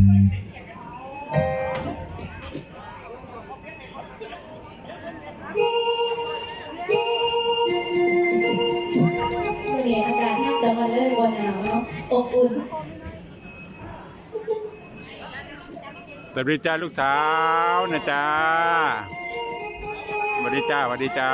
นี่อากาศน่าจะมาเลยวันหนาวเนาะอบอุ่นสวัสดีจ้าลูกสาวนะจ้าสวัสดีจ้าสวัสดีจ้า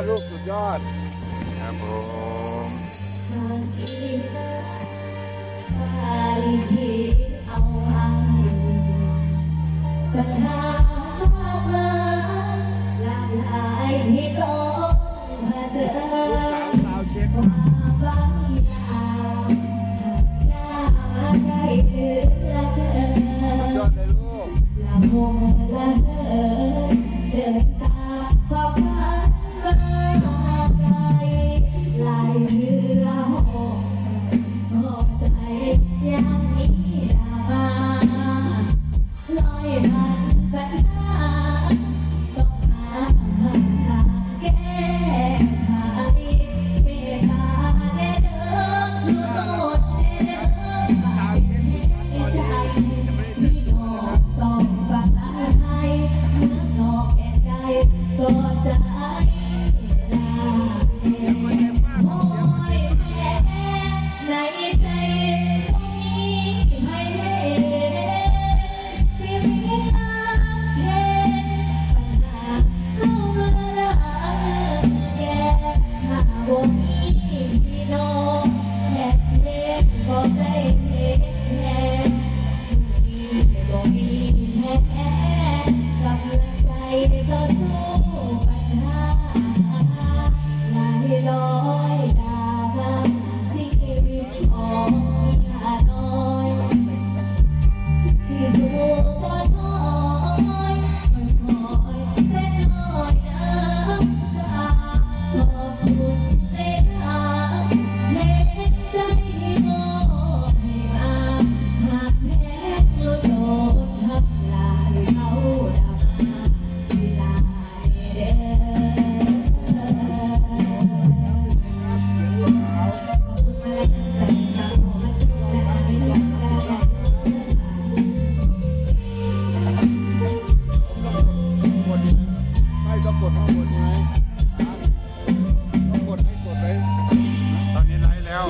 ดลูกสุดยอด ครับผมปัามากมยาวเช็ค corpo. ก็กดข้างบนใช่ไหมต้กดให้กดไว้ตอนนี้ไล่แล้ว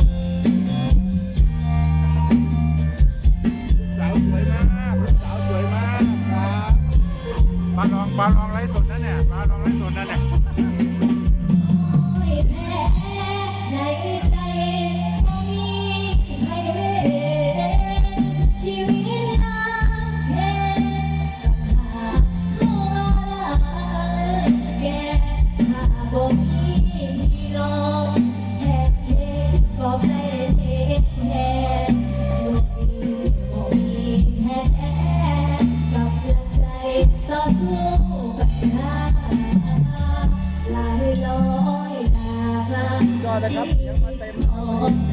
สาวสวยมากสาวสวยมากครับมาลองมาลองไลฟ์สดนะเนี่ยมาลองไลฟ์สดนะเนี่ย นะครับยังมาเต็ม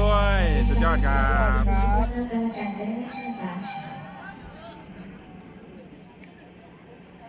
รวยๆ สุดยอดครับ